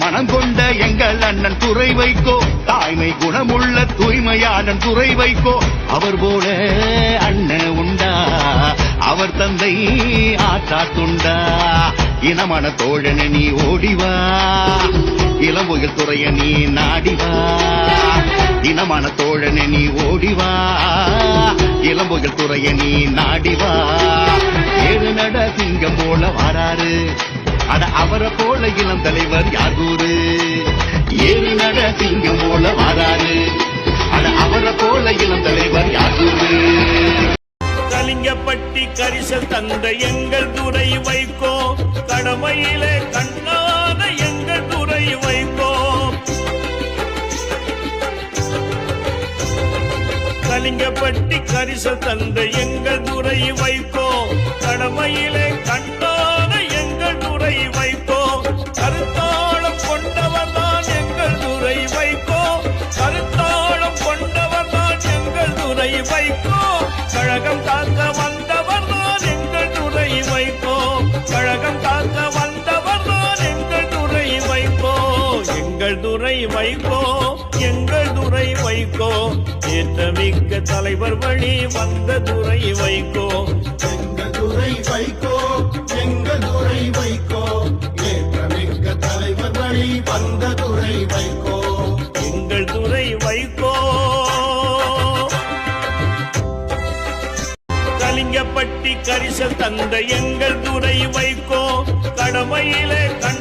மனம் கொண்ட எங்கள் அண்ணன் துறை வைக்கோ. தாய்மை குணமுள்ள தூய்மையான துறை வைக்கோ. அவர் போல அண்ணன் உண்டா? அவர் தந்தை ஆற்றாத்துண்டா இனமான தோழனை நீ ஓடிவா. இளம்புயல் துறைய நீ நாடிவா. இனமான தோழனை நீ ஓடிவா. இளம்புயல் துறைய நீ நாடிவா. ஏழு நட சிங்கம் போல வாராரு. அட அவரை போல இளம் தலைவர் யார் கூறு? ஏழு நட சிங்கம் போல வாராரு. அட அவரை போல இளம் தலைவர் யார் கூறு? கலிங்கப்பட்டி கரிசல் தந்த எங்கள் துறை வைக்கோ கடமையிலே கண்ணாத எங்கள் துறை வைக்கோ கலிங்கப்பட்டி கரிசல் தந்த எங்கள் துறை எங்கள் துறை வைக்கோ எங்கள் துறை வைக்கோ ஏற்றமிக்க தலைவர் வழி வந்த துறை வைக்கோ எங்க துறை வைக்கோ எங்க துறை வைக்கோ ஏற்றமிக்க தலைவர் வழி வந்த துறை வைக்கோ எங்கள் துறை வைக்கோ கலிங்கப்பட்டி கரிசல் தந்த எங்கள் துறை வைக்கோ கடமையிலே எங்கள் வைக்கோ